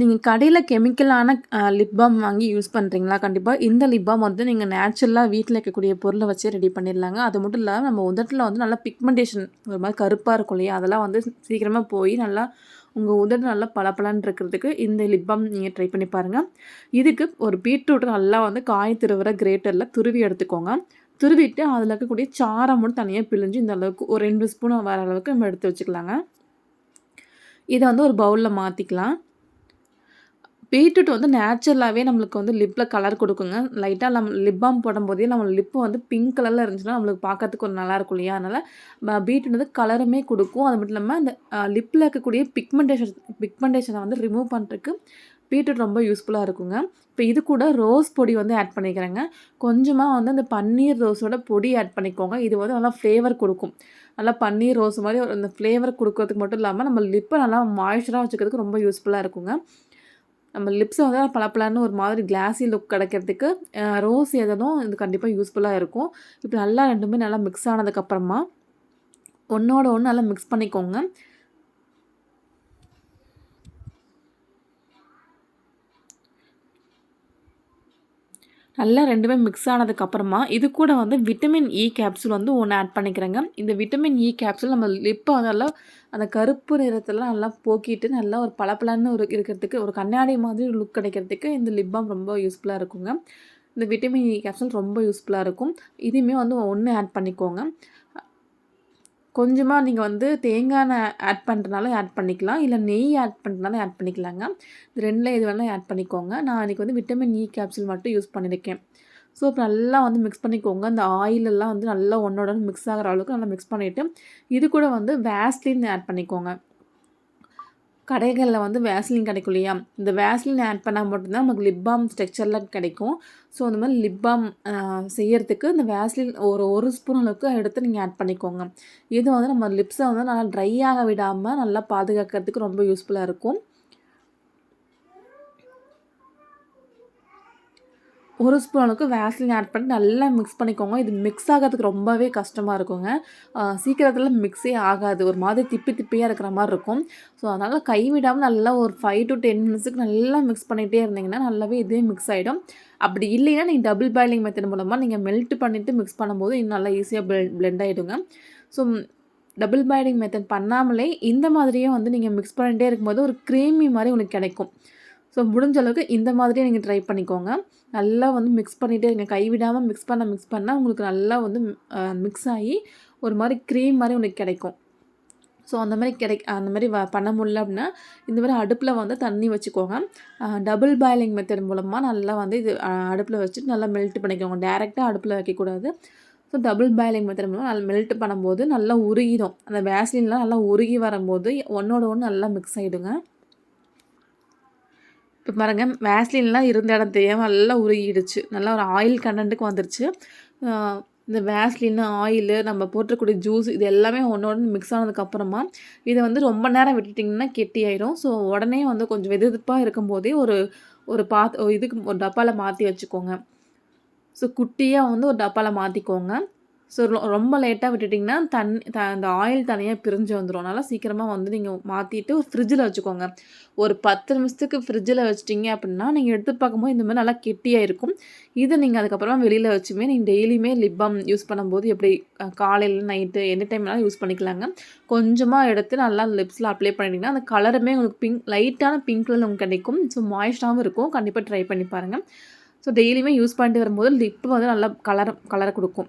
நீங்கள் கடையில் கெமிக்கலான லிப் பாம் வாங்கி யூஸ் பண்ணுறீங்களா கண்டிப்பாக இந்த லிப் பாம் வந்து நீங்கள் நேச்சுரலாக வீட்டில் இருக்கக்கூடிய பொருளை வச்சே ரெடி பண்ணிடலாங்க. அது மட்டும் இல்லாமல் நம்ம உதட்டில் வந்து நல்லா பிக்மெண்டேஷன் ஒரு மாதிரி கருப்பாக இருக்கும் இல்லையா? அதெல்லாம் வந்து சீக்கிரமாக போய் நல்லா உங்கள் உதடு நல்லா பளபளன்னு இருக்கிறதுக்கு இந்த லிப் பாம் நீங்கள் ட்ரை பண்ணி பாருங்கள் இதுக்கு ஒரு பீட்ரூட் நல்லா வந்து காய் திருவுற கிரேட்டரில் துருவி எடுத்துக்கோங்க. துருவிட்டு அதில் இருக்கக்கூடிய சாரம் மட்டும் தனியாக பிழிஞ்சு இந்த அளவுக்கு ஒரு ரெண்டு ஸ்பூன் வர அளவுக்கு நம்ம எடுத்து வச்சுக்கலாங்க. இதை வந்து ஒரு பவுலில் மாற்றிக்கலாம் பீட்ரூட் வந்து நேச்சுரலாகவே நம்மளுக்கு வந்து லிப்பில் கலர் கொடுக்குங்க. லைட்டாக நம்ம லிப் பாம் போடும்போதே நம்ம லிப்பு வந்து பிங்க் கலரில் இருந்துச்சுன்னா நம்மளுக்கு பார்க்கறதுக்கு ஒரு நல்லாயிருக்கும் இல்லையா? அதனால் பீட்ரூட் வந்து கலருமே கொடுக்கும். அது மட்டும் இல்லாமல் அந்த லிப்பில் இருக்கக்கூடிய பிக்மெண்டேஷன் பிக்மெண்டேஷனை வந்து ரிமூவ் பண்ணுறதுக்கு பீட்ரூட் ரொம்ப யூஸ்ஃபுல்லாக இருக்குங்க. இப்போ இது கூட ரோஸ் பொடி வந்து ஆட் பண்ணிக்கிறேங்க. கொஞ்சமாக வந்து அந்த பன்னீர் ரோஸோட பொடி ஆட் பண்ணிக்கோங்க. இது வந்து நல்லா ஃப்ளேவர் கொடுக்கும். நல்லா பன்னீர் ரோஸ் மாதிரி அந்த ஃப்ளேவர் கொடுக்கறதுக்கு மட்டும் இல்லாமல் நம்ம லிப்பை நல்லா மாய்ஸ்சராக வச்சுக்கிறதுக்கு ரொம்ப யூஸ்ஃபுல்லாக இருக்குங்க. நம்ம லிப்ஸை வந்து பளபளன்னு ஒரு மாதிரி கிளாஸி லுக் கிடைக்கிறதுக்கு ரோஸ் எதனும் இது கண்டிப்பாக யூஸ்ஃபுல்லாக இருக்கும். இப்போ நல்லா ரெண்டுமே நல்லா மிக்ஸ் ஆனதுக்கப்புறமா ஒன்றோட ஒன்று நல்லா மிக்ஸ் பண்ணிக்கோங்க. நல்லா ரெண்டுமே மிக்ஸ் ஆனதுக்கப்புறமா இது கூட வந்து விட்டமின் இ கேப்சூல் வந்து ஒன்று ஆட் பண்ணிக்கிறேங்க. இந்த விட்டமின் இ கேப்சூல் நம்ம லிப்பை நல்லா அந்த கருப்பு நிறத்தில் நல்லா போக்கிட்டு நல்லா ஒரு பளபளன்னு ஒரு இருக்கிறதுக்கு ஒரு கண்ணாடி மாதிரி லுக் கிடைக்கிறதுக்கு இந்த லிப் பாம் ரொம்ப யூஸ்ஃபுல்லாக இருக்குங்க. இந்த விட்டமின் இ கேப்சூல் ரொம்ப யூஸ்ஃபுல்லாக இருக்கும். இதுவுமே வந்து ஒன்று ஆட் பண்ணிக்கோங்க. கொஞ்சமாக நீங்கள் வந்து தேங்காய் எண்ணெய் ஆட் பண்ணுறனால ஆட் பண்ணிக்கலாம். இல்லை நெய் ஆட் பண்ணுறதுனால ஆட் பண்ணிக்கலாங்க. இது ரெண்டில் எது வேணாலும் ஆட் பண்ணிக்கோங்க. நான் இன்றைக்கி வந்து விட்டமின் இ கேப்சூல் மட்டும் யூஸ் பண்ணியிருக்கேன் ஸோ இப்போ நல்லா வந்து மிக்ஸ் பண்ணிக்கோங்க. அந்த ஆயிலெல்லாம் வந்து நல்லா ஒன்றோட மிக்ஸ் ஆகிற அளவுக்கு நல்லா மிக்ஸ் பண்ணிவிட்டு இது கூட வந்து வேஸ்லின் ஆட் பண்ணிக்கோங்க. கடைகளில் வந்து வேஸ்லின் கிடைக்கும் இல்லையா? இந்த வேஸ்லின் ஆட் பண்ணால் மட்டும்தான் நமக்கு லிப் பாம் ஸ்ட்ரக்சரில் கிடைக்கும். ஸோ அந்த மாதிரி லிப் பாம் செய்யறதுக்கு இந்த வேஸ்லின் ஒரு ஒரு ஸ்பூன் அளவுக்கு எடுத்து நீங்கள் ஆட் பண்ணிக்கோங்க. இது வந்து நம்ம லிப்ஸை வந்து நல்லா ட்ரை ஆக விடாமல் நல்லா பாதுகாக்கிறதுக்கு ரொம்ப யூஸ்ஃபுல்லாக இருக்கும். ஒரு ஸ்பூன் அளவுக்கு வேஸ்லின் ஆட் பண்ணி நல்லா மிக்ஸ் பண்ணிக்கோங்க. இது மிக்ஸ் ஆகிறதுக்கு ரொம்பவே கஷ்டமாக இருக்குங்க. சீக்கிரத்தில் மிக்ஸே ஆகாது. ஒரு மாதிரி திப்பி திப்பியாக இருக்கிற மாதிரி இருக்கும். ஸோ அதனால் கைவிடாமல் நல்லா ஒரு ஃபைவ் டு டென் மினிட்ஸுக்கு நல்லா மிக்ஸ் பண்ணிகிட்டே இருந்தீங்கன்னா நல்லாவே இதே மிக்ஸ் ஆகிடும் அப்படி இல்லைன்னா நீங்கள் டபுள் பாயிலிங் மெத்தட் மூலமாக நீங்கள் மெல்ட் பண்ணிவிட்டு மிக்ஸ் பண்ணும்போது இன்னும் நல்லா ஈஸியாக பிளெ பிளெண்ட் ஆகிடுங்க ஸோ டபுள் பாயிலிங் மெத்தட் பண்ணாமலே இந்த மாதிரியே வந்து நீங்கள் மிக்ஸ் பண்ணிகிட்டே இருக்கும்போது ஒரு க்ரீமி மாதிரி உங்களுக்கு கிடைக்கும். ஸோ முடிஞ்ச அளவுக்கு இந்த மாதிரியே நீங்கள் ட்ரை பண்ணிக்கோங்க. நல்லா வந்து மிக்ஸ் பண்ணிகிட்டே இருங்க. கைவிடாமல் மிக்ஸ் பண்ண மிக்ஸ் பண்ணால் உங்களுக்கு நல்லா வந்து மிக்ஸ் ஆகி ஒரு மாதிரி க்ரீம் மாதிரி உங்களுக்கு கிடைக்கும். ஸோ அந்த மாதிரி கிடை அந்த மாதிரி வ பண்ண முடியல அப்படின்னா இந்த மாதிரி அடுப்பில் வந்து தண்ணி வச்சுக்கோங்க. டபுள் பாயிலிங் மெத்தட் மூலமாக நல்லா வந்து இது அடுப்பில் வச்சுட்டு நல்லா மெல்ட் பண்ணிக்கோங்க. டேரெக்டாக அடுப்பில் வைக்கக்கூடாது. ஸோ டபுள் பாயிலிங் மெத்தட் மூலம் நல்லா மெல்ட் பண்ணும்போது நல்லா உருகிடும். அந்த வேஸ்லின்லாம் நல்லா உருகி வரும்போது ஒன்றோட ஒன்று நல்லா மிக்ஸ் ஆகிடுங்க இப்போ பாருங்கள் வேஸ்லின்லாம் இருந்த இடம் தெரியாமல் நல்லா உருகிடுச்சு. நல்லா ஒரு ஆயில் கண்டென்ட்டுக்கு வந்துருச்சு. இந்த வேஸ்லின் ஆயிலு நம்ம போட்டக்கூடிய ஜூஸ் இது எல்லாமே ஒன்று மிக்ஸ் ஆனதுக்கப்புறமா இதை வந்து ரொம்ப நேரம் விட்டுட்டிங்கன்னா கெட்டி ஆயிரும். ஸோ உடனே வந்து கொஞ்சம் வெதுப்பாக இருக்கும்போதே ஒரு ஒரு பாத் இதுக்கு ஒரு டப்பாவில் மாற்றி வச்சுக்கோங்க. ஸோ குட்டியாக வந்து ஒரு டப்பாவில் மாற்றிக்கோங்க ஸோ ரொம்ப லேட்டாக விட்டுட்டிங்கன்னா தண்ணி த அந்த ஆயில் தனியாக பிரிஞ்சு வந்துடும் அதனால் சீக்கிரமாக வந்து நீங்கள் மாற்றிட்டு ஒரு ஃப்ரிட்ஜில் வச்சுக்கோங்க. ஒரு பத்து நிமிஷத்துக்கு ஃப்ரிட்ஜில் வச்சிட்டிங்க அப்படின்னா நீங்கள் எடுத்து பார்க்கும்போது இந்த மாதிரி நல்லா கெட்டியாக இருக்கும். இதை நீங்கள் அதுக்கப்புறமா வெளியில் வச்சுமே நீங்கள் டெய்லியுமே லிப் பாம் யூஸ் பண்ணும்போது எப்படி காலையில் நைட்டு எந்த டைம்னாலும் யூஸ் பண்ணிக்கலாங்க. கொஞ்சமாக எடுத்து நல்லா லிப்ஸில் அப்ளை பண்ணிட்டிங்கன்னா அந்த கலருமே உங்களுக்கு பிங்க் லைட்டான பிங்க் கலர் உங்களுக்கு கிடைக்கும். ஸோ மாய்ஸ்டாகவும் இருக்கும். கண்டிப்பாக ட்ரை பண்ணி பாருங்கள் ஸோ டெய்லியுமே யூஸ் பண்ணிட்டு வரும்போது லிப்பு வந்து நல்லா கலர் கலரை கொடுக்கும்.